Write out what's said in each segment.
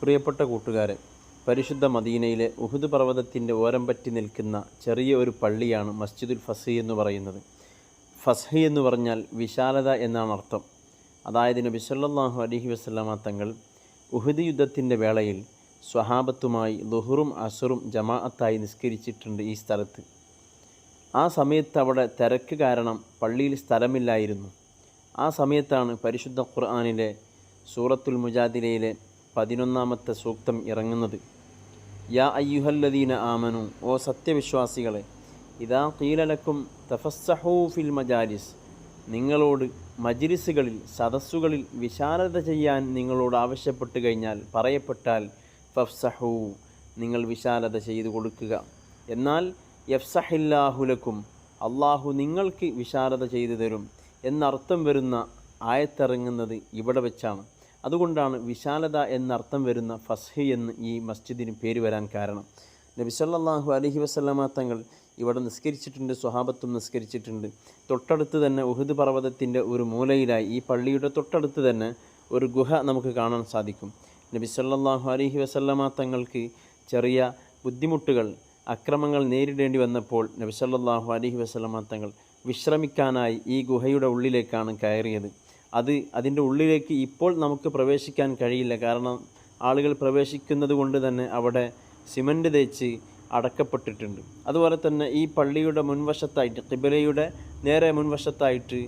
പ്രിയപ്പെട്ട കൂട്ടുകാരെ പരിശുദ്ധ മദീനയിലെ ഉഹുദ് പർവതത്തിന്റെ ഓരം പറ്റി നിൽക്കുന്ന ചെറിയ ഒരു പള്ളിയാണ് മസ്ജിദുൽ ഫസി എന്ന് പറയുന്നത്. ഫസഹി എന്ന് പറഞ്ഞാൽ വിശാലത എന്നാണ് അർത്ഥം. അതായത് നബി സല്ലല്ലാഹു അലൈഹി വസല്ലമ തങ്ങൾ ഉഹുദ് യുദ്ധത്തിന്റെ വേളയിൽ സ്വഹാബത്തുമായി ലുഹുറും അസുറും ജമാഅത്തായി നിസ്കരിച്ചിട്ടുണ്ട് ഈ സ്ഥലത്ത്. ആ സമയത്ത് അവിടെ തിരക്ക് കാരണം പള്ളിയിൽ സ്ഥലമില്ലായിരുന്നു. ആ സമയത്താണ് പരിശുദ്ധ ഖുർആാനിലെ സൂറത്തുൽ മുജാദിലയിലെ പതിനൊന്നാമത്തെ സൂക്തം ഇറങ്ങുന്നത്. യാ അയ്യുഹല്ലദീന ആമനു ഓ സത്യവിശ്വാസികളെ ഇതാ കീലലക്കും തഫസ്സഹൂ ഫിൽ മജാലിസ് നിങ്ങളോട് മജിലിസുകളിൽ സദസ്സുകളിൽ വിശാലത ചെയ്യാൻ നിങ്ങളോട് ആവശ്യപ്പെട്ട് കഴിഞ്ഞാൽ പറയപ്പെട്ടാൽ ഫഫ്സഹൂ നിങ്ങൾ വിശാലത ചെയ്തു കൊടുക്കുക. എന്നാൽ യഫ്സഹില്ലാഹുലക്കും അള്ളാഹു നിങ്ങൾക്ക് വിശാലത ചെയ്തു തരും എന്നർത്ഥം വരുന്ന ആയത്തിറങ്ങുന്നത് ഇവിടെ വെച്ചാണ്. അതുകൊണ്ടാണ് വിശാലത എന്നർത്ഥം വരുന്ന ഫസ്ഹി എന്ന് ഈ മസ്ജിദിന് പേര് വരാൻ കാരണം. നബി സല്ലല്ലാഹു അലൈഹി വസല്ലമ തങ്ങൾ ഇവിടെ നിസ്കരിച്ചിട്ടുണ്ട് സ്വഹാബത്തും നിസ്കരിച്ചിട്ടുണ്ട്. തൊട്ടടുത്ത് തന്നെ ഉഹുദ് പർവതത്തിന്റെ ഒരു മൂലയിലായി ഈ പള്ളിയുടെ തൊട്ടടുത്ത് തന്നെ ഒരു ഗുഹ നമുക്ക് കാണാൻ സാധിക്കും. നബി സല്ലല്ലാഹു അലൈഹി വസല്ലമ തങ്ങൾക്ക് ചെറിയ ബുദ്ധിമുട്ടുകൾ അക്രമങ്ങൾ നേരിടേണ്ടി വന്നപ്പോൾ നബി സല്ലല്ലാഹു അലൈഹി വസല്ലമ തങ്ങൾ വിശ്രമിക്കാനായി ഈ ഗുഹയുടെ ഉള്ളിലേക്കാണ് കയറിയത്. അത് അതിന്റെ ഉള്ളിലേക്ക് ഇപ്പോൾ നമുക്ക് പ്രവേശിക്കാൻ കഴിയില്ല. കാരണം ആളുകൾ പ്രവേശിക്കുന്നത് കൊണ്ട് തന്നെ അവിടെ സിമന്റ് തേച്ച് അടക്കപ്പെട്ടിട്ടുണ്ട്. അതുപോലെ തന്നെ ഈ പള്ളിയുടെ മുൻവശത്തായിട്ട് കിബിലയുടെ നേരെ മുൻവശത്തായിട്ട്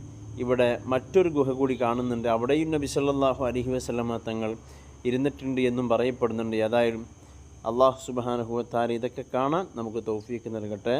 ഇവിടെ മറ്റൊരു ഗുഹ കൂടി കാണുന്നുണ്ട്. അവിടെയും നബി സല്ലല്ലാഹു അലഹി വസ്ലമ തങ്ങൾ ഇരുന്നിട്ടുണ്ട് എന്നും പറയപ്പെടുന്നുണ്ട്. ഏതായാലും അള്ളാഹു സുബാനഹുവത്താൽ ഇതൊക്കെ കാണാൻ നമുക്ക് തൗഫീക്ക് നൽകട്ടെ.